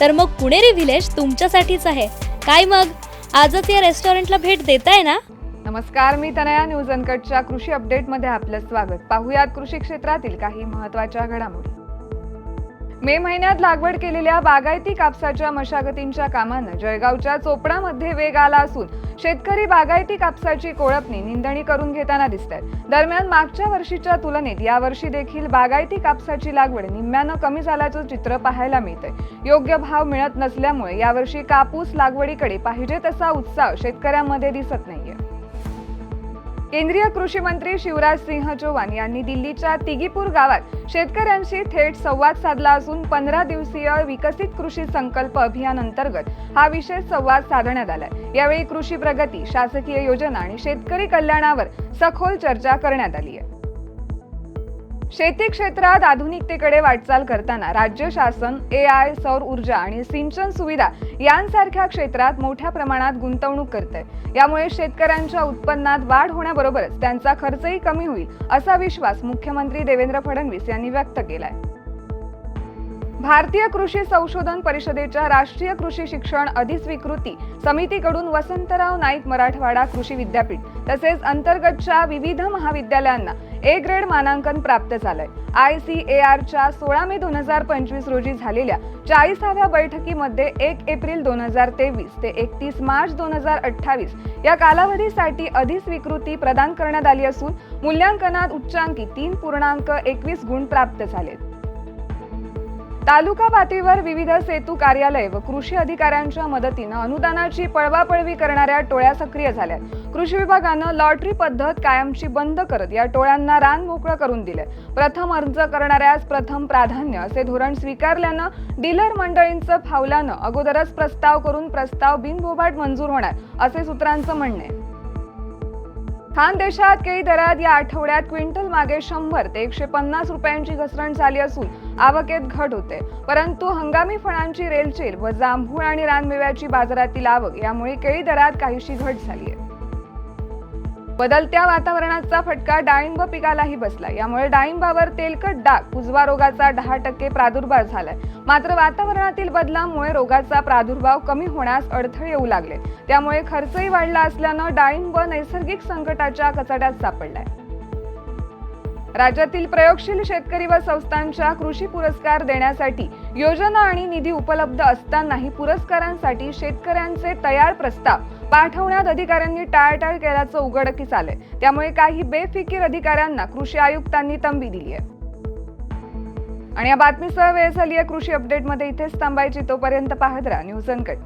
तर मग पुणेरी व्हिलेज तुमच्यासाठीच आहे. काय मग? आजच या रेस्टॉरंटला भेट देताय ना? नमस्कार मी तनया न्यूज अनकटच्या कृषी अपडेटमध्ये आपलं स्वागत. पाहुयात कृषी क्षेत्रातील काही महत्त्वाच्या घडामोडी. मे महिन्यात लागवड केलेल्या बागायती कापसाच्या मशागतींच्या कामानं जळगावच्या चोपडामध्ये वेग आला असून शेतकरी बागायती कापसाची कोळपणी निंदणी करून घेताना दिसत आहेत दरम्यान मागच्या वर्षीच्या तुलनेत यावर्षी देखील बागायती कापसाची लागवड निम्म्यानं कमी झाल्याचं चित्र पाहायला मिळतंय. योग्य भाव मिळत नसल्यामुळे यावर्षी कापूस लागवडीकडे पाहिजे तसा उत्साह शेतकऱ्यांमध्ये दिसत नाहीये. केंद्रीय कृषी मंत्री शिवराज सिंह चौहान यांनी दिल्लीच्या तिगीपूर गावात शेतकऱ्यांशी थेट संवाद साधला असून पंधरा दिवसीय विकसित कृषी संकल्प अभियान अंतर्गत हा विशेष संवाद साधण्यात आला यावेळी कृषी प्रगती शासकीय योजना आणि शेतकरी कल्याणावर सखोल चर्चा करण्यात आली आहे. शेती क्षेत्रात आधुनिकतेकडे वाटचाल करताना राज्य शासन ए आय सौर ऊर्जा आणि सिंचन सुविधा यांसारख्या क्षेत्रात मोठ्या प्रमाणात गुंतवणूक करते यामुळे शेतकऱ्यांच्या उत्पन्नात वाढ होण्याबरोबरच त्यांचा खर्चही कमी होईल असा विश्वास मुख्यमंत्री देवेंद्र फडणवीस यांनी व्यक्त केलाय. भारतीय कृषी संशोधन परिषदेच्या राष्ट्रीय कृषी शिक्षण अधिस्वीकृती समितीकडून वसंतराव नाईक मराठवाडा कृषी विद्यापीठ तसेच अंतर्गतच्या विविध महाविद्यालयांना ए ग्रेड मानांकन प्राप्त झालंय. आय सी ए आरच्या सोळा मे दोन हजार पंचवीस रोजी झालेल्या चाळीसाव्या बैठकीमध्ये एक एप्रिल दोन हजार तेवीस ते एकतीस मार्च दोन हजार अठ्ठावीस या कालावधीसाठी अधिस्वीकृती प्रदान करण्यात आली असून मूल्यांकनात उच्चांकी तीन पूर्णांक एकवीस गुण प्राप्त झालेत. तालुका पातळीवर विविध सेतू कार्यालय व कृषी अधिकाऱ्यांच्या मदतीनं अनुदानाची पळवापळवी करणाऱ्या टोळ्या सक्रिय झाल्या कृषी विभागानं लॉटरी पद्धत कायमची बंद करत या टोळ्यांना रान मोकळं करून दिले प्रथम अर्ज करणाऱ्यास प्रथम प्राधान्य असे धोरण स्वीकारल्यानं डीलर मंडळींचं फावल्यानं अगोदरच प्रस्ताव करून प्रस्ताव बिनभोभाट मंजूर होणार असे सूत्रांचं म्हणणं आहे. खानदेशात केळी दरात या आठवड्यात क्विंटल मागे शंभर ते एकशे पन्नास रुपयांची घसरण झाली असून आवकेत घट होते. परंतु हंगामी फळांची रेलचेल व जांभूळ आणि रानमेव्याची बाजारातील आवक यामुळे केळी दरात काहीशी घट झाली आहे. बदलत्या वातावरणाचा फटका डाळिंब पिकालाही बसला यामुळे डाळिंबावर तेलकट डाग कुजवा रोगाचा दहा टक्के प्रादुर्भाव झालाय. मात्र वातावरणातील बदलामुळे रोगाचा प्रादुर्भाव कमी होण्यास अडथळे येऊ लागले. त्यामुळे खर्चही वाढला असल्यानं डाळिंब नैसर्गिक संकटाच्या कचाट्यात सापडलाय. राज्यातील प्रयोगशील शेतकरी व संस्थांच्या कृषी पुरस्कार देण्यासाठी योजना आणि निधी उपलब्ध असतानाही पुरस्कारांसाठी शेतकऱ्यांचे तयार प्रस्ताव पाठवण्यात अधिकाऱ्यांनी टाळाटाळ केल्याचं उघडकीस आलंय. त्यामुळे काही बेफिकीर अधिकाऱ्यांना कृषी आयुक्तांनी तंबी दिली आहे. आणि या बातमीसह वेळ झाली आहे. कृषी अपडेटमध्ये इथेच थांबायची. तोपर्यंत पाहत राहा. News uncut.